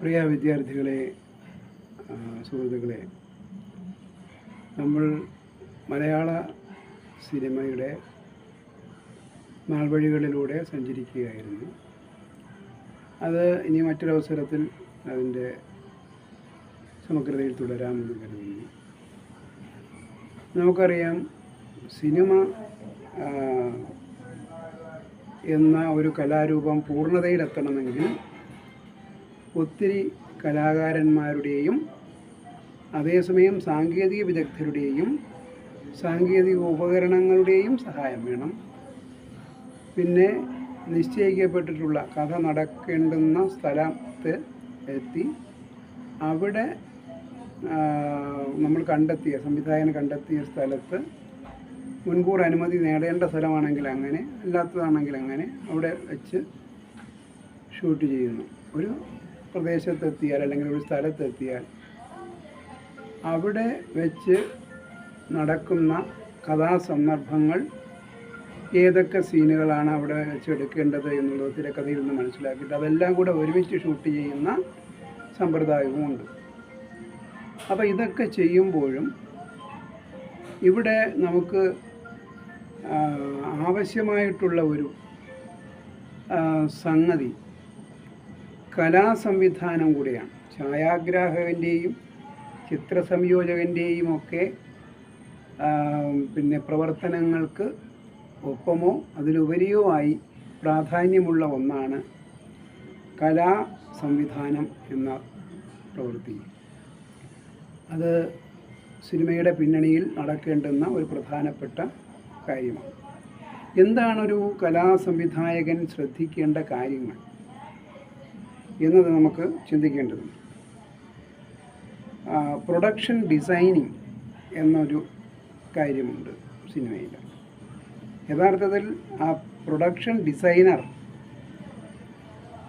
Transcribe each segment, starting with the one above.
പ്രിയ വിദ്യാർത്ഥികളെ സുഹൃത്തുക്കളെ നമ്മൾ മലയാള സിനിമയുടെ നാൾവഴികളിലൂടെ സഞ്ചരിക്കുകയായിരുന്നു. അത് ഇനി മറ്റൊരവസരത്തിൽ അതിന്റെ സമഗ്രതയിൽ തുടരാമെന്ന് കരുതുന്നു. നമുക്കറിയാം സിനിമ എന്ന ഒരു കലാരൂപം പൂർണതയിലെത്തണമെങ്കിൽ ഒത്തിരി കലാകാരന്മാരുടെയും അതേസമയം സാങ്കേതിക വിദഗ്ധരുടെയും സാങ്കേതിക ഉപകരണങ്ങളുടെയും സഹായം വേണം. പിന്നെ നിശ്ചയിക്കപ്പെട്ടിട്ടുള്ള കഥ നടക്കേണ്ടുന്ന സ്ഥലത്ത് എത്തി. അവിടെ നമ്മൾ കണ്ടെത്തിയ സംവിധായകൻ കണ്ടെത്തിയ സ്ഥലത്ത് മുൻകൂർ അനുമതി നേടേണ്ട സ്ഥലമാണെങ്കിൽ അങ്ങനെ അല്ലാത്തതാണെങ്കിൽ അങ്ങനെ അവിടെ വെച്ച് ഷൂട്ട് ചെയ്യുന്നു. ഒരു പ്രദേശത്തെത്തിയാൽ അല്ലെങ്കിൽ ഒരു സ്ഥലത്തെത്തിയാൽ അവിടെ വെച്ച് നടക്കുന്ന കഥാസന്ദർഭങ്ങൾ ഏതൊക്കെ സീനുകളാണ് അവിടെ വെച്ചെടുക്കേണ്ടത് എന്നുള്ളത് തിരക്കഥയിൽ നിന്ന് മനസ്സിലാക്കിയിട്ട് അതെല്ലാം കൂടെ ഒരുമിച്ച് ഷൂട്ട് ചെയ്യുന്ന സമ്പ്രദായവുമുണ്ട് അപ്പോൾ ഇതൊക്കെ ചെയ്യുമ്പോഴും ഇവിടെ നമുക്ക് ആവശ്യമായിട്ടുള്ള ഒരു സംഗതി കലാസംവിധാനം കൂടിയാണ്. ഛായാഗ്രാഹകന്റെയും ചിത്രസംയോജകന്റെയും ഒക്കെ പിന്നെ പ്രവർത്തനങ്ങൾക്ക് ഒപ്പമോ അതിലുപരിയോ ആയി പ്രാധാന്യമുള്ള ഒന്നാണ് കലാ സംവിധാനം എന്ന പ്രവൃത്തി. അത് സിനിമയുടെ പിന്നണിയിൽ നടക്കേണ്ടുന്ന ഒരു പ്രധാനപ്പെട്ട കാര്യമാണ്. എന്താണൊരു കലാ സംവിധായകൻ ശ്രദ്ധിക്കേണ്ട കാര്യങ്ങൾ? എന്നത് നമുക്ക് ചിന്തിക്കേണ്ടതുണ്ട്. പ്രൊഡക്ഷൻ ഡിസൈനിങ് എന്നൊരു കാര്യമുണ്ട് സിനിമയിൽ. യഥാർത്ഥത്തിൽ ആ പ്രൊഡക്ഷൻ ഡിസൈനർ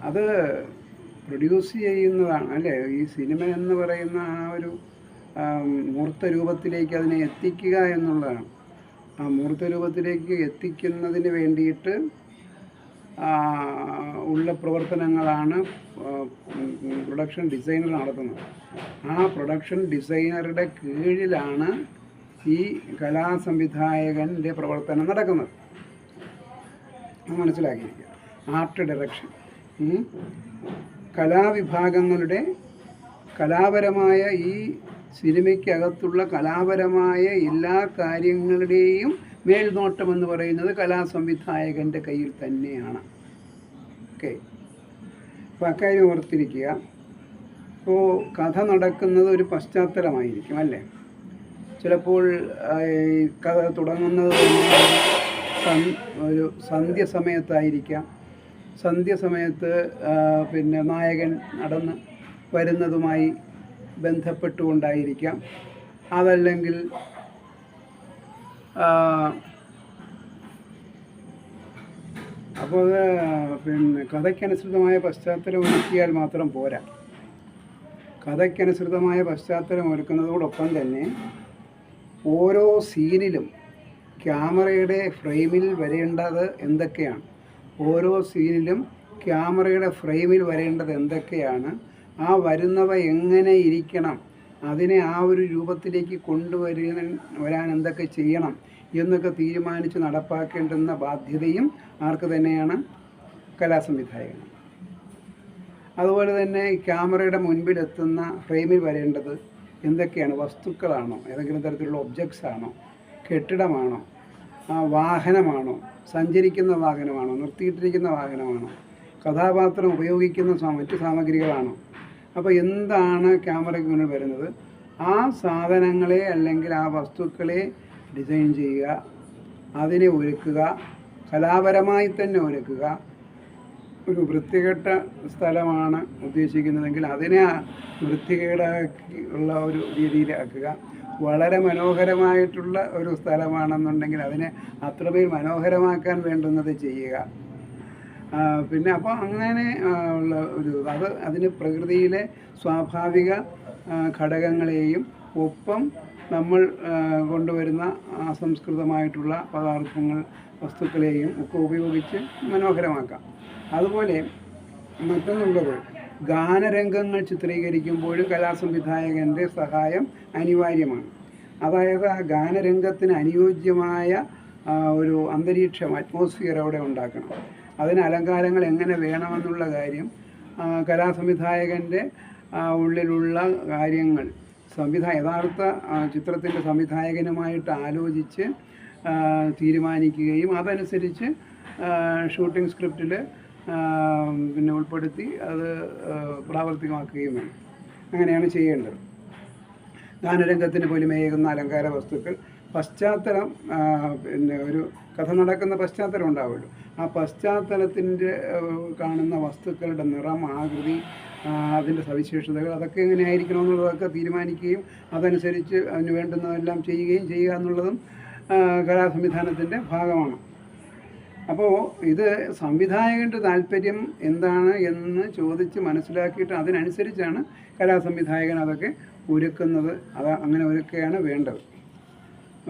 അത് പ്രൊഡ്യൂസ് ചെയ്യുന്നതാണ് അല്ലേ? ഈ സിനിമ എന്ന് പറയുന്ന ആ ഒരു മൂർത്ത രൂപത്തിലേക്ക് അതിനെ എത്തിക്കുക എന്നുള്ളതാണ്. ആ മൂർത്ത രൂപത്തിലേക്ക് എത്തിക്കുന്നതിന് വേണ്ടിയിട്ട് ഉള്ള പ്രവർത്തനങ്ങളാണ് പ്രൊഡക്ഷൻ ഡിസൈനർ നടത്തുന്നത്. ആ പ്രൊഡക്ഷൻ ഡിസൈനറുടെ കീഴിലാണ് ഈ കലാസംവിധായകന്റെ പ്രവർത്തനം നടക്കുന്നത്. മനസ്സിലാക്കിയിരിക്കുക. ആർട്ട് ഡയറക്ഷൻ കലാവിഭാഗങ്ങളുടെ കലാപരമായ ഈ സിനിമയ്ക്കകത്തുള്ള കലാപരമായ എല്ലാ കാര്യങ്ങളുടെയും മേൽനോട്ടം എന്ന് പറയുന്നത് കലാസംവിധായകന്റെ കയ്യിൽ തന്നെയാണ്. ഓക്കെ അപ്പോൾ അക്കാര്യം ഓർത്തിരിക്കുക. ഇപ്പോൾ കഥ നടക്കുന്നത് ഒരു പശ്ചാത്തലമായിരിക്കും അല്ലേ? ചിലപ്പോൾ കഥ തുടങ്ങുന്നത് ഒരു സന്ധ്യ സമയത്തായിരിക്കാം. സന്ധ്യ സമയത്ത് പിന്നെ നായകൻ നടന്ന് വരുന്നതുമായി ബന്ധപ്പെട്ടുകൊണ്ടായിരിക്കാം. അതല്ലെങ്കിൽ ആ, അപ്പോൾ അത് പിന്നെ കഥയ്ക്കനുസൃതമായ പശ്ചാത്തലം ഒരുക്കിയാൽ മാത്രം പോരാ. കഥയ്ക്കനുസൃതമായ പശ്ചാത്തലം ഒരുക്കുന്നതോടൊപ്പം തന്നെ ഓരോ സീനിലും ക്യാമറയുടെ ഫ്രെയിമിൽ വരേണ്ടത് എന്തൊക്കെയാണ്? ഓരോ സീനിലും ക്യാമറയുടെ ഫ്രെയിമിൽ വരേണ്ടത് എന്തൊക്കെയാണ്? ആ വരുന്നവ എങ്ങനെ ഇരിക്കണം? അതിനെ ആ ഒരു രൂപത്തിലേക്ക് കൊണ്ടുവരുന്ന വരാൻ എന്തൊക്കെ ചെയ്യണം എന്നൊക്കെ തീരുമാനിച്ച് നടപ്പാക്കേണ്ടുന്ന ബാധ്യതയും ആർക്ക് തന്നെയാണ്? കലാസംവിധായകന്. അതുപോലെ തന്നെ ക്യാമറയുടെ മുൻപിലെത്തുന്ന ഫ്രെയിമിൽ വരേണ്ടത് എന്തൊക്കെയാണ്? വസ്തുക്കളാണോ? ഏതെങ്കിലും തരത്തിലുള്ള ഒബ്ജക്ട്സ് ആണോ? കെട്ടിടമാണോ? ആ വാഹനമാണോ? സഞ്ചരിക്കുന്ന വാഹനമാണോ? നിർത്തിയിട്ടിരിക്കുന്ന വാഹനമാണോ? കഥാപാത്രം ഉപയോഗിക്കുന്ന മറ്റ് സാമഗ്രികളാണോ? അപ്പോൾ എന്താണ് ക്യാമറയ്ക്ക് മുന്നിൽ വരുന്നത്? ആ സാധനങ്ങളെ അല്ലെങ്കിൽ ആ വസ്തുക്കളെ ഡിസൈൻ ചെയ്യുക അതിനെ ഒരുക്കുക കലാപരമായി തന്നെ ഒരുക്കുക. ഒരു വൃത്തികെട്ട സ്ഥലമാണ് ഉദ്ദേശിക്കുന്നതെങ്കിൽ അതിനെ വൃത്തികേടാക്കി ഉള്ള ഒരു രീതിയിലാക്കുക. വളരെ മനോഹരമായിട്ടുള്ള ഒരു സ്ഥലമാണെന്നുണ്ടെങ്കിൽ അതിനെ അത്രമേൽ മനോഹരമാക്കാൻ വേണ്ടുന്നത് ചെയ്യുക. പിന്നെ അപ്പോൾ അങ്ങനെ ഉള്ള ഒരു അത് അതിന് പ്രകൃതിയിലെ സ്വാഭാവിക ഘടകങ്ങളെയും ഒപ്പം നമ്മൾ കൊണ്ടുവരുന്ന അസംസ്കൃതമായിട്ടുള്ള പദാർത്ഥങ്ങൾ വസ്തുക്കളെയും ഒക്കെ ഉപയോഗിച്ച് മനോഹരമാക്കാം. അതുപോലെ മറ്റൊന്നുള്ളത് ഗാനരംഗങ്ങൾ ചിത്രീകരിക്കുമ്പോൾ കലാസംവിധായകന്റെ സഹായം അനിവാര്യമാണ്. അതായത് ആ ഗാനരംഗത്തിന് അനുയോജ്യമായ ഒരു അന്തരീക്ഷം അറ്റ്മോസ്ഫിയർ അവിടെ ഉണ്ടാക്കണം. അതിന് അലങ്കാരങ്ങൾ എങ്ങനെ വേണമെന്നുള്ള കാര്യം കലാസംവിധായകന്റെ ഉള്ളിലുള്ള കാര്യങ്ങൾ സംവിധായ യഥാർത്ഥ ചിത്രത്തിന്റെ സംവിധായകനുമായിട്ട് ആലോചിച്ച് തീരുമാനിക്കുകയും അതനുസരിച്ച് ഷൂട്ടിംഗ് സ്ക്രിപ്റ്റിൽ പിന്നെ ഉൾപ്പെടുത്തി അത് പ്രാവർത്തികമാക്കുകയും വേണം. അങ്ങനെയാണ് ചെയ്യേണ്ടത്. ഗാനരംഗത്തിന് പൊലിമയേകുന്ന അലങ്കാര വസ്തുക്കൾ പശ്ചാത്തലം പിന്നെ ഒരു കഥ നടക്കുന്ന പശ്ചാത്തലം ഉണ്ടാവുമല്ലോ. ആ പശ്ചാത്തലത്തിന്റെ കാണുന്ന വസ്തുക്കളുടെ നിറം ആകൃതി അതിന്റെ സവിശേഷതകൾ അതൊക്കെ എങ്ങനെയായിരിക്കണമെന്നുള്ളതൊക്കെ തീരുമാനിക്കുകയും അതനുസരിച്ച് അതിന് വേണ്ടുന്നതെല്ലാം ചെയ്യുകയും ചെയ്യുക എന്നുള്ളതും കലാ സംവിധാനത്തിന്റെ ഭാഗമാണ്. അപ്പോൾ ഇത് സംവിധായകന്റെ താല്പര്യം എന്താണ് എന്ന് ചോദിച്ച് മനസ്സിലാക്കിയിട്ട് അതിനനുസരിച്ചാണ് കലാ സംവിധായകൻ അതൊക്കെ ഒരുക്കുന്നത്. അത് അങ്ങനെ ഒരുക്കുകയാണ് വേണ്ടത്.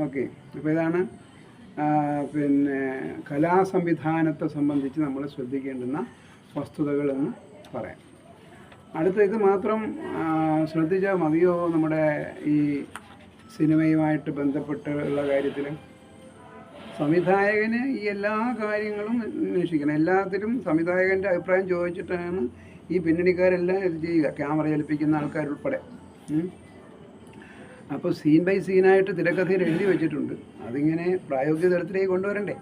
ഓക്കെ. അപ്പോൾ ഇതാണ് പിന്നെ കലാസംവിധാനത്തെ സംബന്ധിച്ച് നമ്മൾ ശ്രദ്ധിക്കേണ്ടുന്ന വസ്തുതകളെന്ന് പറയാം. അടുത്ത ഇത് മാത്രം ശ്രദ്ധിച്ചാൽ മതിയോ നമ്മുടെ ഈ സിനിമയുമായിട്ട് ബന്ധപ്പെട്ടുള്ള കാര്യത്തിൽ സംവിധായകന് ഈ എല്ലാ കാര്യങ്ങളും അന്വേഷിക്കണം. എല്ലാത്തിലും സംവിധായകന്റെ അഭിപ്രായം ചോദിച്ചിട്ടാണ് ഈ പിന്നണിക്കാരെല്ലാം ഇത് ചെയ്യുക. ക്യാമറ ഏൽപ്പിക്കുന്ന ആൾക്കാരുൾപ്പെടെ. അപ്പോൾ സീൻ ബൈ സീനായിട്ട് തിരക്കഥയിൽ എഴുതി വെച്ചിട്ടുണ്ട്. അതിങ്ങനെ പ്രായോഗിക തലത്തിലേക്ക് കൊണ്ടുവരണ്ടേ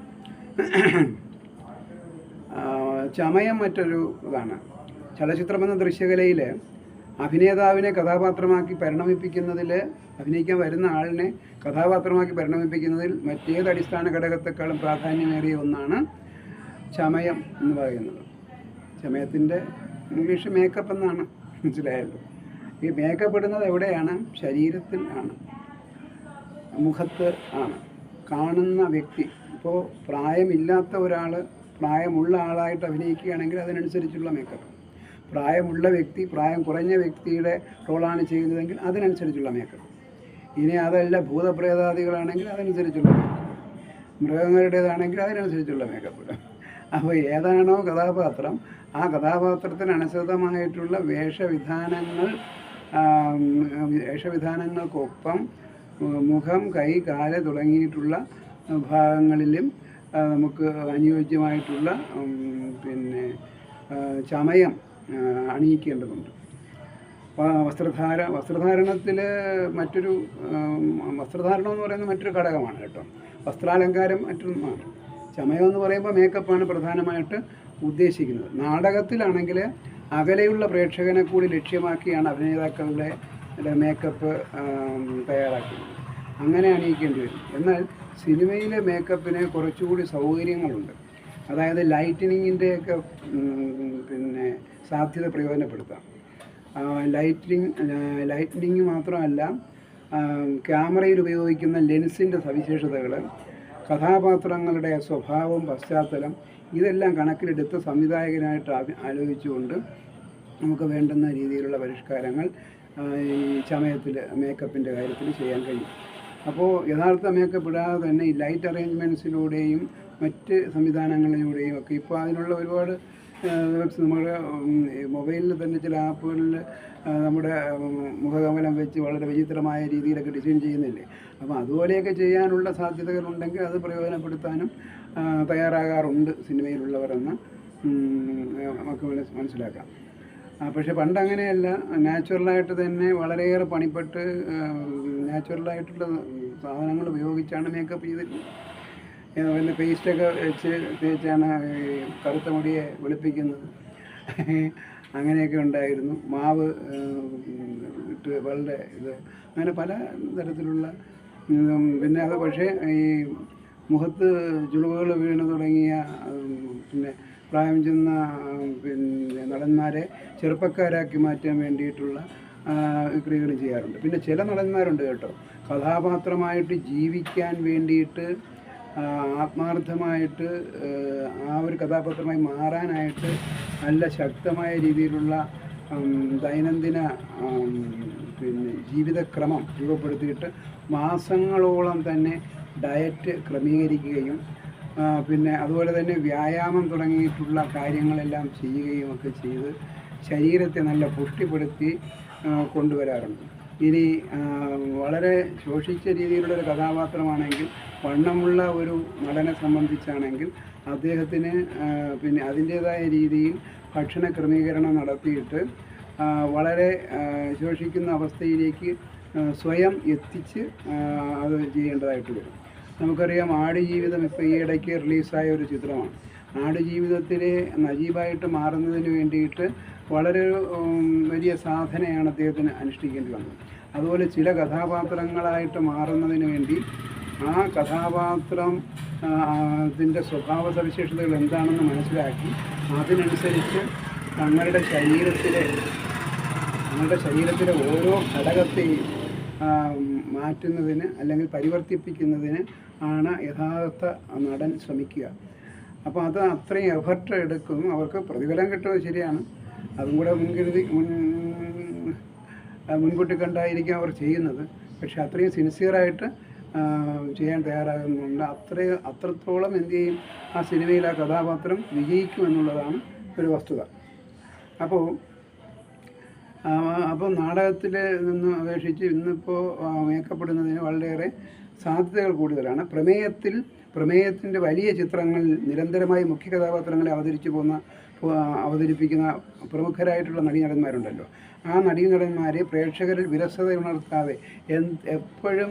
ചമയം മറ്റൊരു ഇതാണ്. ചലച്ചിത്രമെന്ന ദൃശ്യകലയിൽ അഭിനേതാവിനെ കഥാപാത്രമാക്കി പരിണമിപ്പിക്കുന്നതിൽ അഭിനയിക്കാൻ വരുന്ന ആളിനെ കഥാപാത്രമാക്കി പരിണമിപ്പിക്കുന്നതിൽ മറ്റേത് അടിസ്ഥാന ഘടകത്തെക്കാളും പ്രാധാന്യമേറിയ ഒന്നാണ് ചമയം എന്ന് പറയുന്നത്. ചമയത്തിന്റെ ഇംഗ്ലീഷ് മേക്കപ്പ് എന്നാണ് മനസ്സിലായല്ലോ. ഈ മേഘപ്പെടുന്നത് എവിടെയാണ്? ശരീരത്തിൽ ആണ്. മുഖത്ത് ആണ്. കാണുന്ന വ്യക്തി. ഇപ്പോൾ പ്രായമില്ലാത്ത ഒരാൾ പ്രായമുള്ള ആളായിട്ട് അഭിനയിക്കുകയാണെങ്കിൽ അതിനനുസരിച്ചുള്ള മേക്കപ്പ്. പ്രായമുള്ള വ്യക്തി പ്രായം കുറഞ്ഞ വ്യക്തിയുടെ റോളാണ് ചെയ്യുന്നതെങ്കിൽ അതിനനുസരിച്ചുള്ള മേക്കപ്പ്. ഇനി അതല്ല ഭൂതപ്രേതാദികളാണെങ്കിൽ അതനുസരിച്ചുള്ള മേക്കപ്പ്. മൃഗങ്ങളുടേതാണെങ്കിൽ അതിനനുസരിച്ചുള്ള മേക്കപ്പ്. അപ്പോൾ ഏതാണോ കഥാപാത്രം ആ കഥാപാത്രത്തിന് അനുസൃതമായിട്ടുള്ള വേഷവിധാനങ്ങൾ വേഷവിധാനങ്ങൾക്കൊപ്പം മുഖം കൈ കാൽ തുടങ്ങിയിട്ടുള്ള ഭാഗങ്ങളിലും നമുക്ക് അനുയോജ്യമായിട്ടുള്ള പിന്നെ ചമയം അണിയിക്കേണ്ടതുണ്ട്. വസ്ത്രധാര വസ്ത്രധാരണത്തിൽ മറ്റൊരു വസ്ത്രധാരണം എന്ന് പറയുന്നത് മറ്റൊരു ഘടകമാണ് കേട്ടോ. വസ്ത്രാലങ്കാരം മറ്റൊന്നാണ്. ചമയം എന്ന് പറയുമ്പോൾ മേക്കപ്പാണ് പ്രധാനമായിട്ട് ഉദ്ദേശിക്കുന്നത്. നാടകത്തിലാണെങ്കിൽ അകലെയുള്ള പ്രേക്ഷകനെ കൂടി ലക്ഷ്യമാക്കിയാണ് അഭിനേതാക്കളുടെ മേക്കപ്പ് തയ്യാറാക്കുന്നത് അങ്ങനെ അണിയിക്കേണ്ടി വരും. എന്നാൽ സിനിമയിലെ മേക്കപ്പിന് കുറച്ചുകൂടി സൗകര്യങ്ങളുണ്ട്. അതായത് ലൈറ്റനിങ്ങിന്റെയൊക്കെ പിന്നെ സാധ്യത പ്രയോജനപ്പെടുത്താം. ലൈറ്റനിങ് ലൈറ്റനിങ് മാത്രമല്ല ക്യാമറയിൽ ഉപയോഗിക്കുന്ന ലെൻസിന്റെ സവിശേഷതകൾ കഥാപാത്രങ്ങളുടെ സ്വഭാവം പശ്ചാത്തലം ഇതെല്ലാം കണക്കിലെടുത്ത് സംവിധായകനായിട്ട് ആലോചിച്ചുകൊണ്ട് നമുക്ക് വേണ്ടുന്ന രീതിയിലുള്ള പരിഷ്കാരങ്ങൾ ഈ ചമയത്തിൽ മേക്കപ്പിന്റെ കാര്യത്തിൽ ചെയ്യാൻ കഴിയും. അപ്പോൾ യഥാർത്ഥ മേക്കപ്പ് ഇടാതെ തന്നെ ഈ ലൈറ്റ് അറേഞ്ച്മെന്റ്സിലൂടെയും മറ്റ് സംവിധാനങ്ങളിലൂടെയും ഒക്കെ ഇപ്പോൾ അതിനുള്ള ഒരുപാട് നമ്മുടെ മൊബൈലിൽ തന്നെ ചില ആപ്പുകളിൽ നമ്മുടെ മുഖകമലം വെച്ച് വളരെ വിചിത്രമായ രീതിയിലൊക്കെ ഡിസൈൻ ചെയ്യുന്നില്ലേ? അപ്പോൾ അതുപോലെയൊക്കെ ചെയ്യാനുള്ള സാധ്യതകളുണ്ടെങ്കിൽ അത് പ്രയോജനപ്പെടുത്താനും തയ്യാറാകാറുണ്ട് സിനിമയിലുള്ളവരെന്ന് നമുക്ക് മനസ് മനസ്സിലാക്കാം. പക്ഷെ പണ്ട് അങ്ങനെയല്ല നാച്ചുറലായിട്ട് തന്നെ വളരെയേറെ പണിപ്പെട്ട് നാച്ചുറലായിട്ടുള്ള സാധനങ്ങൾ ഉപയോഗിച്ചാണ് മേക്കപ്പ് ചെയ്തിരുന്നത്. വല്ല പേസ്റ്റൊക്കെ വെച്ച് തേച്ചാണ് കറുത്ത മുടിയെ വെളുപ്പിക്കുന്നത്. അങ്ങനെയൊക്കെ ഉണ്ടായിരുന്നു. മാവ് ഇട്ട് വളരെ ഇത് അങ്ങനെ പല തരത്തിലുള്ള പിന്നെ അത് പക്ഷേ ഈ മുഖത്ത് ചുളിവുകൾ വീണ് തുടങ്ങിയ പിന്നെ പ്രായം ചെന്ന പിന്നെ നടന്മാരെ ചെറുപ്പക്കാരാക്കി മാറ്റാൻ വേണ്ടിയിട്ടുള്ള ക്രിയകൾ ചെയ്യാറുണ്ട്. പിന്നെ ചില നടന്മാരുണ്ട് കേട്ടോ. കഥാപാത്രമായിട്ട് ജീവിക്കാൻ വേണ്ടിയിട്ട് ആത്മാർത്ഥമായിട്ട് ആ ഒരു കഥാപാത്രമായി മാറാനായിട്ട് നല്ല ശക്തമായ രീതിയിലുള്ള ദൈനംദിന പിന്നെ ജീവിതക്രമം രൂപപ്പെടുത്തിയിട്ട് മാസങ്ങളോളം തന്നെ ഡയറ്റ് ക്രമീകരിക്കുകയും പിന്നെ അതുപോലെ തന്നെ വ്യായാമം തുടങ്ങിയിട്ടുള്ള കാര്യങ്ങളെല്ലാം ചെയ്യുകയും ഒക്കെ ചെയ്ത് ശരീരത്തെ നല്ല പുഷ്ടിപ്പെടുത്തി കൊണ്ടുവരാറുണ്ട്. ഇനി വളരെ ശോഷിച്ച രീതിയിലുള്ള ഒരു കഥാപാത്രമാണെങ്കിൽ വണ്ണമുള്ള ഒരു നടനെ സംബന്ധിച്ചാണെങ്കിൽ അദ്ദേഹത്തിന് പിന്നെ അതിന്റേതായ രീതിയിൽ ഭക്ഷണ ക്രമീകരണം നടത്തിയിട്ട് വളരെ ശോഷിക്കുന്ന അവസ്ഥയിലേക്ക് സ്വയം എത്തിച്ച് അത് ചെയ്യേണ്ടതായിട്ട് വരും. നമുക്കറിയാം ആടുജീവിതം ഇപ്പോൾ ഇടയ്ക്ക് റിലീസായ ഒരു ചിത്രമാണ്. ആടുജീവിതത്തിലെ നജീബായിട്ട് മാറുന്നതിന് വേണ്ടിയിട്ട് വളരെ വലിയ സാധനയാണ് അദ്ദേഹത്തിന് അനുഷ്ഠിക്കേണ്ടി വന്നത്. അതുപോലെ ചില കഥാപാത്രങ്ങളായിട്ട് മാറുന്നതിന് വേണ്ടി ആ കഥാപാത്രം അതിന്റെ സ്വഭാവ സവിശേഷതകൾ എന്താണെന്ന് മനസ്സിലാക്കി അതിനനുസരിച്ച് തങ്ങളുടെ ശരീരത്തിലെ തങ്ങളുടെ ശരീരത്തിലെ ഓരോ ഘടകത്തെയും മാറ്റുന്നതിന് അല്ലെങ്കിൽ പരിവർത്തിപ്പിക്കുന്നതിന് ആണ് യഥാർത്ഥ നടൻ ശ്രമിക്കുക. അപ്പോൾ അത് അത്രയും എഫർട്ട് എടുക്കും അവർക്ക് പ്രതിഫലം കിട്ടുന്നത് ശരിയാണ്. അതും കൂടെ മുൻകരുതി മുൻ മുൻകൂട്ടി കണ്ടായിരിക്കും അവർ ചെയ്യുന്നത്. പക്ഷെ അത്രയും സിൻസിയറായിട്ട് ചെയ്യാൻ തയ്യാറാകുന്നുണ്ട്. അത്രയും അത്രത്തോളം എന്ത് ചെയ്യും? ആ സിനിമയിൽ ആ കഥാപാത്രം വിജയിക്കും എന്നുള്ളതാണ് ഒരു വസ്തുത. അപ്പോൾ അപ്പോൾ നാടകത്തിൽ നിന്ന് അപേക്ഷിച്ച് ഇന്നിപ്പോൾ മേക്കപ്പെടുന്നതിന് വളരെയേറെ സാധ്യതകൾ കൂടുതലാണ്. പ്രമേയത്തിൽ പ്രമേയത്തിന്റെ വലിയ ചിത്രങ്ങൾ നിരന്തരമായി മുഖ്യ കഥാപാത്രങ്ങളെ അവതരിച്ചു പോകുന്ന അവതരിപ്പിക്കുന്ന പ്രമുഖരായിട്ടുള്ള നടീനടന്മാരുണ്ടല്ലോ. ആ നടീനടന്മാരെ പ്രേക്ഷകരിൽ വിരസത ഉണർത്താതെ എപ്പോഴും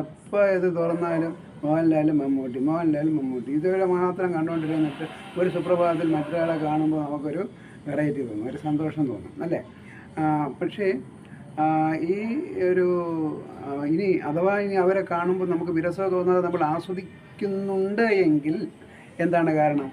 എപ്പോൾ ഇത് തുറന്നാലും മോഹൻലാലും മമ്മൂട്ടി മോഹൻലാലും മമ്മൂട്ടി. ഇതുവരെ മാത്രം കണ്ടുകൊണ്ടിരുന്നിട്ട് ഒരു സുപ്രഭാതത്തിൽ മറ്റൊരാളെ കാണുമ്പോൾ നമുക്കൊരു വെറൈറ്റി തോന്നും ഒരു സന്തോഷം തോന്നും അല്ലേ? പക്ഷേ ഈ ഒരു ഇനി അഥവാ ഇനി അവരെ കാണുമ്പോൾ നമുക്ക് വിരസത തോന്നാതെ നമ്മൾ ആസ്വദിക്കുന്നുണ്ട് എങ്കിൽ എന്താണ് കാരണം?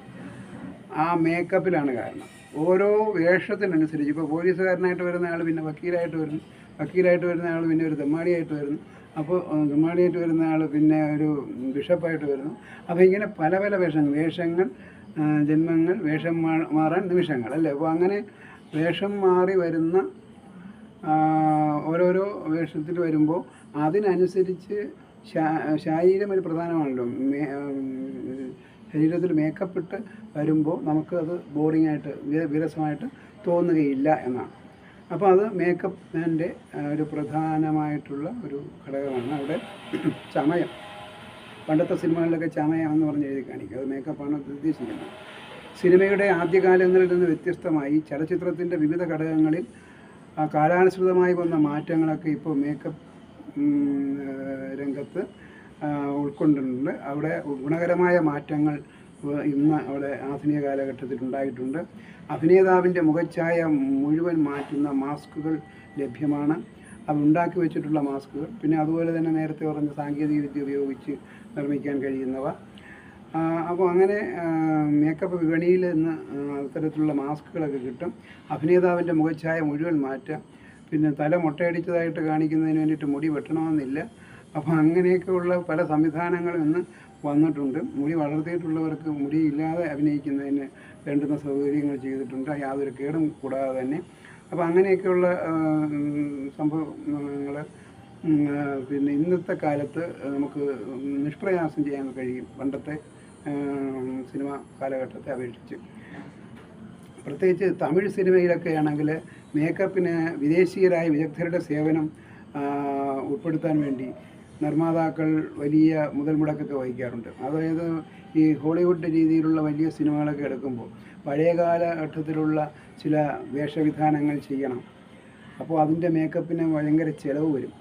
ആ മേക്കപ്പിലാണ് കാരണം. ഓരോ വേഷത്തിനനുസരിച്ച് ഇപ്പോൾ പോലീസുകാരനായിട്ട് വരുന്ന ആൾ പിന്നെ വക്കീലായിട്ട് വരുന്നു. വക്കീലായിട്ട് വരുന്ന ആൾ പിന്നെ ഒരു തെമ്മാടിയായിട്ട് വരുന്നു. അപ്പോൾ തെമ്മാടിയായിട്ട് വരുന്ന ആൾ പിന്നെ ഒരു ബിഷപ്പായിട്ട് വരുന്നു. അപ്പോൾ ഇങ്ങനെ പല പല വേഷങ്ങൾ വേഷങ്ങൾ ജന്മങ്ങൾ വേഷം മാറാൻ നിമിഷങ്ങൾ അല്ലേ? അപ്പോൾ അങ്ങനെ വേഷം മാറി വരുന്ന ഓരോരോ വേഷത്തിൽ വരുമ്പോൾ അതിനനുസരിച്ച് ശാരീരം ഒരു പ്രധാനമാണല്ലോ. ശരീരത്തിൽ മേക്കപ്പ് ഇട്ട് വരുമ്പോൾ അത് ബോറിംഗ് ആയിട്ട് വിരസമായിട്ട് തോന്നുകയില്ല എന്നാണ്. അപ്പോൾ അത് മേക്കപ്പ് മാന്റെ ഒരു പ്രധാനമായിട്ടുള്ള ഒരു ഘടകമാണ് അവിടെ ചമയം. പണ്ടത്തെ സിനിമകളിലൊക്കെ ചമയാണെന്ന് പറഞ്ഞ് എഴുതി കാണിക്കുക അത് മേക്കപ്പാണ് ഉദ്ദേശിക്കുന്നത്. സിനിമയുടെ ആദ്യകാലങ്ങളിൽ നിന്ന് വ്യത്യസ്തമായി ചലച്ചിത്രത്തിന്റെ വിവിധ ഘടകങ്ങളിൽ കാലാനുസൃതമായി വന്ന മാറ്റങ്ങളൊക്കെ ഇപ്പോൾ മേക്കപ്പ് രംഗത്ത് ഉൾക്കൊണ്ടിട്ടുണ്ട്. അവിടെ ഗുണകരമായ മാറ്റങ്ങൾ ഇന്ന് അവിടെ ആധുനിക കാലഘട്ടത്തിൽ ഉണ്ടായിട്ടുണ്ട്. അഭിനേതാവിന്റെ മുഖച്ഛായ മുഴുവൻ മാറ്റുന്ന മാസ്കുകൾ ലഭ്യമാണ്. അത് ഉണ്ടാക്കി വെച്ചിട്ടുള്ള മാസ്കുകൾ. പിന്നെ അതുപോലെ തന്നെ നേരത്തെ പറഞ്ഞ സാങ്കേതിക വിദ്യ ഉപയോഗിച്ച് നിർമ്മിക്കാൻ കഴിയുന്നവ. അപ്പോൾ അങ്ങനെ മേക്കപ്പ് വിപണിയിൽ നിന്ന് അത്തരത്തിലുള്ള മാസ്കുകളൊക്കെ കിട്ടും. അഭിനേതാവിന്റെ മുഖച്ഛായ മുഴുവൻ മാറ്റാം പിന്നെ തല മുട്ടയടിച്ചതായിട്ട് കാണിക്കുന്നതിന് വേണ്ടിയിട്ട് മുടി വെട്ടണമെന്നില്ല. അപ്പോൾ അങ്ങനെയൊക്കെയുള്ള പല സംവിധാനങ്ങളും ഇന്ന് വന്നിട്ടുണ്ട്. മുടി വളർത്തിയിട്ടുള്ളവർക്ക് മുടി ഇല്ലാതെ അഭിനയിക്കുന്നതിന് വേണ്ടുന്ന സൗകര്യങ്ങൾ ചെയ്തിട്ടുണ്ട്. യാതൊരു കേടും കൂടാതെ തന്നെ. അപ്പോൾ അങ്ങനെയൊക്കെയുള്ള സംഭവങ്ങൾ പിന്നെ ഇന്നത്തെ കാലത്ത് നമുക്ക് നിഷ്പ്രയാസം ചെയ്യാൻ കഴിയും. പണ്ടത്തെ സിനിമ കാലഘട്ടത്തെ അപേക്ഷിച്ച്. പ്രത്യേകിച്ച് തമിഴ് സിനിമയിലൊക്കെ ആണെങ്കിൽ മേക്കപ്പിന് വിദേശീയരായ വിദഗ്ധരുടെ സേവനം ഉൾപ്പെടുത്താൻ വേണ്ടി നിർമ്മാതാക്കൾ വലിയ മുതൽ മുടക്കൊക്കെ വഹിക്കാറുണ്ട്. അതായത് ഈ ഹോളിവുഡ് രീതിയിലുള്ള വലിയ സിനിമകളൊക്കെ എടുക്കുമ്പോൾ പഴയ കാലഘട്ടത്തിലുള്ള ചില വേഷവിധാനങ്ങൾ ചെയ്യണം. അപ്പോൾ അതിന്റെ മേക്കപ്പിന് ഭയങ്കര ചിലവ് വരും.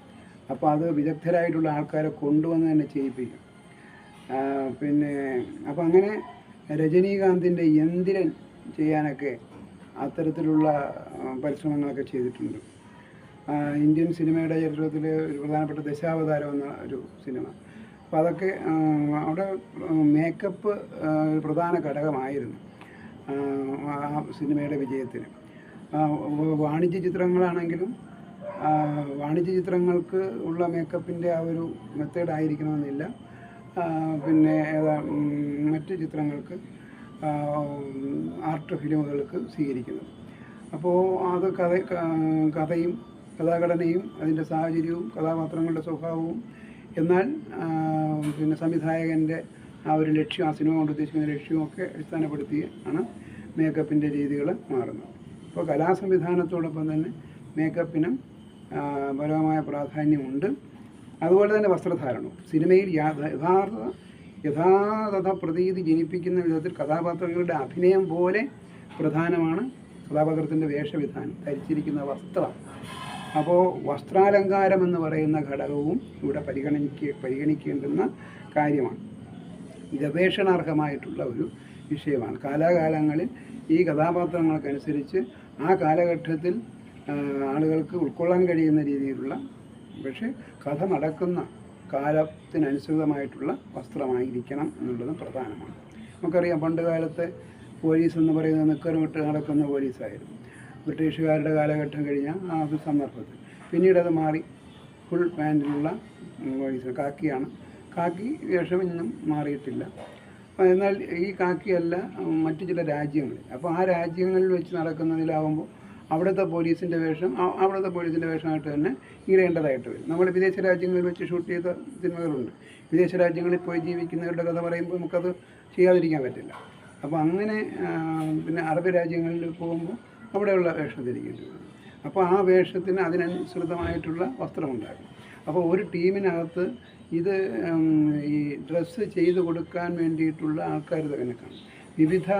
അപ്പോൾ അത് വിദഗ്ധരായിട്ടുള്ള ആൾക്കാരെ കൊണ്ടുവന്ന് തന്നെ ചെയ്യിപ്പിക്കും. പിന്നെ അപ്പോൾ അങ്ങനെ രജനീകാന്തിന്റെ എന്തിനെ ചെയ്യാനൊക്കെ അത്തരത്തിലുള്ള പരിശ്രമങ്ങളൊക്കെ ചെയ്തിട്ടുണ്ട്. ഇന്ത്യൻ സിനിമയുടെ ചരിത്രത്തിൽ ഒരു പ്രധാനപ്പെട്ട ദശാവതാരം എന്ന ഒരു സിനിമ. അപ്പോൾ അതൊക്കെ അവിടെ മേക്കപ്പ് പ്രധാന ഘടകമായിരുന്നു ആ സിനിമയുടെ വിജയത്തിന്. വാണിജ്യ ചിത്രങ്ങളാണെങ്കിലും വാണിജ്യ ചിത്രങ്ങൾക്ക് ഉള്ള മേക്കപ്പിന്റെ ആ ഒരു മെത്തേഡ് ആയിരിക്കണമെന്നില്ല. പിന്നെ ഏതാ മറ്റ് ചിത്രങ്ങൾക്ക് ആർട്ട് ഫിലിമുകൾക്ക് സ്വീകരിക്കുന്നത്. അപ്പോൾ അത് കഥ കഥയും കഥാഘടനയും അതിന്റെ സാഹചര്യവും കഥാപാത്രങ്ങളുടെ സ്വഭാവവും എന്നാൽ പിന്നെ സംവിധായകന്റെ ആ ഒരു ലക്ഷ്യം ആ സിനിമ കൊണ്ട് ഉദ്ദേശിക്കുന്ന ലക്ഷ്യമൊക്കെ അടിസ്ഥാനപ്പെടുത്തി ആണ് മേക്കപ്പിന്റെ രീതികൾ മാറുന്നത്. അപ്പോൾ കലാസംവിധാനത്തോടൊപ്പം തന്നെ മേക്കപ്പിനും പരമമായ പ്രാധാന്യമുണ്ട്. അതുപോലെ തന്നെ വസ്ത്രധാരണവും. സിനിമയിൽ യഥാർത്ഥ യഥാർത്ഥ പ്രതീതി ജനിപ്പിക്കുന്ന വിധത്തിൽ കഥാപാത്രങ്ങളുടെ അഭിനയം പോലെ പ്രധാനമാണ് കഥാപാത്രത്തിന്റെ വേഷവിധാനം. ധരിച്ചിരിക്കുന്ന വസ്ത്രം. അപ്പോൾ വസ്ത്രാലങ്കാരം എന്ന് പറയുന്ന ഘടകവും ഇവിടെ പരിഗണിക്ക പരിഗണിക്കേണ്ടുന്ന കാര്യമാണ്. ഗവേഷണാർഹമായിട്ടുള്ള ഒരു വിഷയമാണ്. കാലാകാലങ്ങളിൽ ഈ കഥാപാത്രങ്ങൾക്കനുസരിച്ച് ആ കാലഘട്ടത്തിൽ ആളുകൾക്ക് ഉൾക്കൊള്ളാൻ കഴിയുന്ന രീതിയിലുള്ള പക്ഷേ കഥ നടക്കുന്ന കാലത്തിനനുസൃതമായിട്ടുള്ള വസ്ത്രമായിരിക്കണം എന്നുള്ളത് പ്രധാനമാണ്. നമുക്കറിയാം പണ്ട് കാലത്ത് പോലീസ് എന്ന് പറയുന്നത് നിക്കറുമിട്ട് നടക്കുന്ന പോലീസായിരുന്നു. ബ്രിട്ടീഷുകാരുടെ കാലഘട്ടം കഴിഞ്ഞ ആ സന്ദർഭത്തിൽ. പിന്നീട് അത് മാറി. Full പാന്റിലുള്ള voice കാക്കിയാണ്. കാക്കി വേഷം ഇന്നും മാറിയിട്ടില്ല. എന്നാൽ ഈ കാക്കിയല്ല മറ്റു ചില രാജ്യങ്ങളിൽ. അപ്പോൾ ആ രാജ്യങ്ങളിൽ വെച്ച് നടക്കുന്നതിലാവുമ്പോൾ അവിടുത്തെ പോലീസിന്റെ വേഷം അവിടുത്തെ പോലീസിന്റെ വേഷമായിട്ട് തന്നെ ഇടേണ്ടതായിട്ട് വരും. നമ്മൾ വിദേശ രാജ്യങ്ങളിൽ വെച്ച് ഷൂട്ട് ചെയ്ത സിനിമകളുണ്ട്. വിദേശ രാജ്യങ്ങളിൽ പോയി ജീവിക്കുന്നവരുടെ കഥ പറയുമ്പോൾ നമുക്കത് ചെയ്യാതിരിക്കാൻ പറ്റില്ല. അപ്പോൾ അങ്ങനെ പിന്നെ അറബ് രാജ്യങ്ങളിൽ പോകുമ്പോൾ അവിടെയുള്ള വേഷം ധരിക്കേണ്ടി വരും അപ്പോൾ ആ വേഷത്തിന് അതിനനുസൃതമായിട്ടുള്ള വസ്ത്രമുണ്ടാകും അപ്പോൾ ഒരു ടീമിനകത്ത് ഇത് ഈ ഡ്രസ്സ് ചെയ്തു കൊടുക്കാൻ വേണ്ടിയിട്ടുള്ള ആൾക്കാർ തന്നെ കാണും. വിവിധ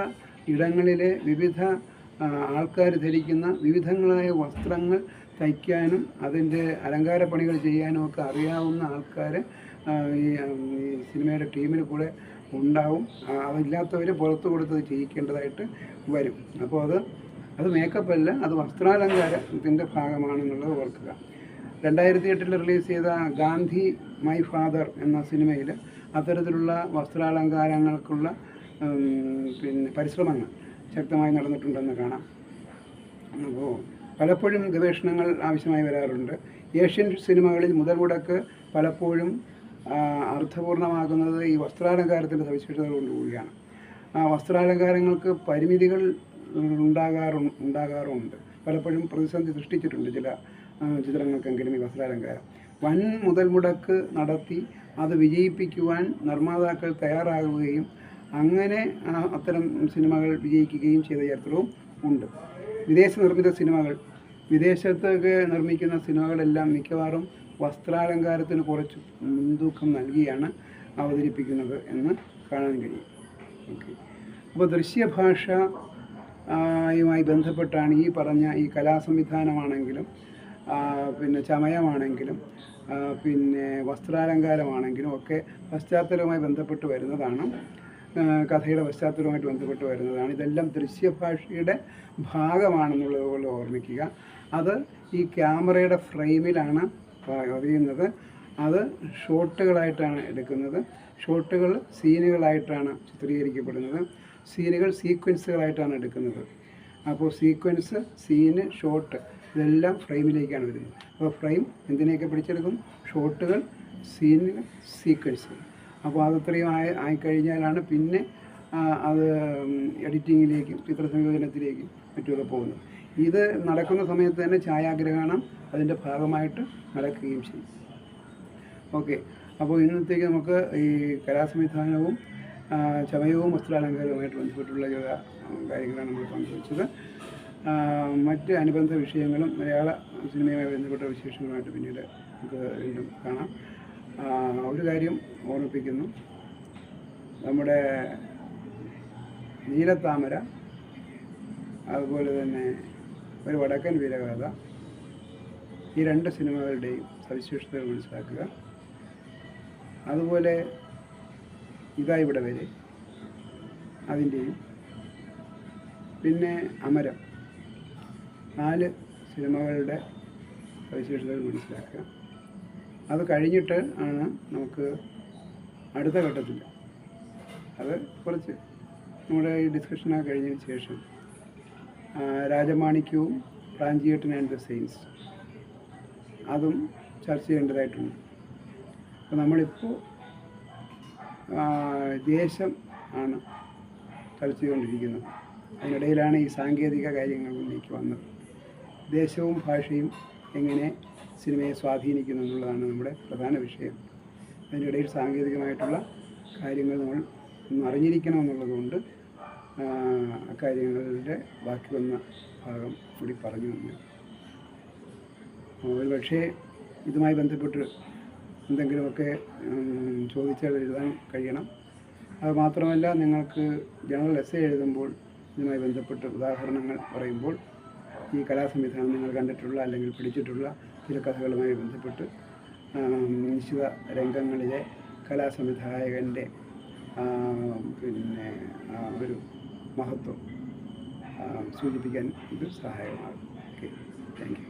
ഇടങ്ങളിലെ വിവിധ ആൾക്കാർ ധരിക്കുന്ന വിവിധങ്ങളായ വസ്ത്രങ്ങൾ തയ്ക്കാനും അതിന്റെ അലങ്കാര പണികൾ ചെയ്യാനും ഒക്കെ അറിയാവുന്ന ആൾക്കാർ ഈ സിനിമയുടെ ടീമിൽ കൂടെ ഉണ്ടാവും. അതില്ലാത്തവർ പുറത്തു കൊടുത്തത് ചെയ്യിക്കേണ്ടതായിട്ട് വരും. അപ്പോൾ അത് അത് മേക്കപ്പ് അല്ല അത് വസ്ത്രാലങ്കാരത്തിന്റെ ഭാഗമാണെന്നുള്ളത് ഓർക്കുക. രണ്ടായിരത്തി എട്ടിൽ റിലീസ് ചെയ്ത ഗാന്ധി മൈ ഫാദർ എന്ന സിനിമയിൽ അത്തരത്തിലുള്ള വസ്ത്രാലങ്കാരങ്ങൾക്കുള്ള പിന്നെ പരിശ്രമങ്ങൾ ശക്തമായി നടന്നിട്ടുണ്ടെന്ന് കാണാം. അപ്പോൾ പലപ്പോഴും ഗവേഷണങ്ങൾ ആവശ്യമായി വരാറുണ്ട്. ഏഷ്യൻ സിനിമകളിൽ മുതൽ മുടക്ക് പലപ്പോഴും അർത്ഥപൂർണമാകുന്നത് ഈ വസ്ത്രാലങ്കാരത്തിന്റെ സവിശേഷതകൾ കൊണ്ടുകൂടിയാണ് ആ വസ്ത്രാലങ്കാരങ്ങൾക്ക് പരിമിതികൾ ഉണ്ടാകാറു ഉണ്ടാകാറുമുണ്ട്. പലപ്പോഴും പ്രതിസന്ധി സൃഷ്ടിച്ചിട്ടുണ്ട് ചില ചിത്രങ്ങൾക്കെങ്കിലും ഈ വസ്ത്രാലങ്കാരം. വൻ മുതൽ മുടക്ക് നടത്തി അത് വിജയിപ്പിക്കുവാൻ നിർമ്മാതാക്കൾ തയ്യാറാകുകയും അങ്ങനെ അത്തരം സിനിമകൾ വിജയിക്കുകയും ചെയ്ത ചരിത്രവും ഉണ്ട്. വിദേശ നിർമ്മിത സിനിമകൾ. വിദേശത്തൊക്കെ നിർമ്മിക്കുന്ന സിനിമകളെല്ലാം മിക്കവാറും വസ്ത്രാലങ്കാരത്തിന് കുറച്ച് മുൻതൂക്കം നൽകിയാണ് അവതരിപ്പിക്കുന്നത് എന്ന് കാണാൻ കഴിയും. ഓക്കെ. അപ്പോൾ ദൃശ്യഭാഷ യുമായി ബന്ധപ്പെട്ടാണ് ഈ പറഞ്ഞ ഈ കലാസംവിധാനമാണെങ്കിലും പിന്നെ ചമയമാണെങ്കിലും പിന്നെ വസ്ത്രാലങ്കാരമാണെങ്കിലും ഒക്കെ പശ്ചാത്തലവുമായി ബന്ധപ്പെട്ട് വരുന്നതാണ്. കഥയുടെ പശ്ചാത്തലവുമായിട്ട് ബന്ധപ്പെട്ട് വരുന്നതാണ്. ഇതെല്ലാം ദൃശ്യഭാഷയുടെ ഭാഗമാണെന്നുള്ളത് പോലെ ഓർമ്മിക്കുക. അത് ഈ ക്യാമറയുടെ ഫ്രെയിമിലാണ് അറിയുന്നത് അത് ഷോട്ടുകളായിട്ടാണ് എടുക്കുന്നത്. ഷോട്ടുകൾ സീനുകളായിട്ടാണ് ചിത്രീകരിക്കപ്പെടുന്നത്. സീനുകൾ സീക്വൻസുകളായിട്ടാണ് എടുക്കുന്നത്. അപ്പോൾ സീക്വൻസ് സീന് ഷോട്ട് ഇതെല്ലാം ഫ്രെയിമിലേക്കാണ് വരുന്നത്. അപ്പോൾ ഫ്രെയിം എന്തിനെയൊക്കെ പിടിച്ചെടുക്കും? ഷോട്ടുകൾ സീനിൽ സീക്വൻസ്. അപ്പോൾ അതത്രയും ആയി ആയിക്കഴിഞ്ഞാലാണ് പിന്നെ അത് എഡിറ്റിങ്ങിലേക്കും ചിത്രസംയോജനത്തിലേക്കും മറ്റുമൊക്കെ പോകുന്നത്. ഇത് നടക്കുന്ന സമയത്ത് തന്നെ ഛായാഗ്രഹണം അതിന്റെ ഭാഗമായിട്ട് നടക്കുകയും ചെയ്യും. ഓക്കെ. അപ്പോൾ ഇന്നത്തേക്ക് നമുക്ക് ഈ കലാസംവിധാനവും ചമയവും വസ്ത്രാലങ്കാരവുമായിട്ട് ബന്ധപ്പെട്ടുള്ള ചില കാര്യങ്ങളാണ് നമ്മൾ പങ്കുവച്ചത്. മറ്റ് അനുബന്ധ വിഷയങ്ങളും മലയാള സിനിമയുമായി ബന്ധപ്പെട്ട വിശേഷങ്ങളുമായിട്ട് പിന്നീട് നമുക്ക് വീണ്ടും കാണാം. ഒരു കാര്യം ഓർമ്മിപ്പിക്കുന്നു. നമ്മുടെ നീലത്താമര അതുപോലെ തന്നെ ഒരു വടക്കൻ വീരഗാഥ ഈ രണ്ട് സിനിമകളുടെയും സവിശേഷതകൾ മനസ്സിലാക്കുക. അതുപോലെ ഇതാ ഇവിടെ വരെ. അതിന്റെയും പിന്നെ അമരം. നാല് സിനിമകളുടെ സവിശേഷതകൾ മനസ്സിലാക്കുക. അത് കഴിഞ്ഞിട്ട് ആണ് നമുക്ക് അടുത്ത ഘട്ടത്തിൽ അത് കുറച്ച് നമ്മുടെ ഈ ഡിസ്കഷനൊക്കെ കഴിഞ്ഞതിന് ശേഷം. രാജമാണിക്യവും പ്രാഞ്ചിയേട്ടൻ ആൻഡ് ദ സെയിൻസ് അതും ചർച്ച ചെയ്യേണ്ടതായിട്ടുണ്ട്. അപ്പോൾ നമ്മളിപ്പോൾ ദേശം ആണ് ചർച്ച അതിനിടയിലാണ് ഈ സാങ്കേതിക കാര്യങ്ങളിലേക്ക് വന്നത്. ദേശവും ഭാഷയും എങ്ങനെ സിനിമയെ സ്വാധീനിക്കുന്നു എന്നുള്ളതാണ് നമ്മുടെ പ്രധാന വിഷയം. അതിനിടയിൽ സാങ്കേതികമായിട്ടുള്ള കാര്യങ്ങൾ നമ്മൾ അറിഞ്ഞിരിക്കണം എന്നുള്ളതുകൊണ്ട് അക്കാര്യങ്ങളുടെ ബാക്കി വന്ന ഭാഗം കൂടി പറഞ്ഞു തന്നെ. ഒരു പക്ഷേ ഇതുമായി ബന്ധപ്പെട്ട് എന്തെങ്കിലുമൊക്കെ ചോദിച്ചാൽ എഴുതാൻ കഴിയണം. അത് മാത്രമല്ല നിങ്ങൾക്ക് ജനറൽ എസ് എഴുതുമ്പോൾ ഇതുമായി ബന്ധപ്പെട്ട് ഉദാഹരണങ്ങൾ പറയുമ്പോൾ ഈ കലാസംവിധാനം നിങ്ങൾ കണ്ടിട്ടുള്ള അല്ലെങ്കിൽ പിടിച്ചിട്ടുള്ള ചില കഥകളുമായി ബന്ധപ്പെട്ട് നിശ്ചിത രംഗങ്ങളിലെ കലാസംവിധായകന്റെ പിന്നെ ഒരു മഹത്വം സൂചിപ്പിക്കാൻ ഇത് സഹായമാകും ഓക്കെ താങ്ക് യു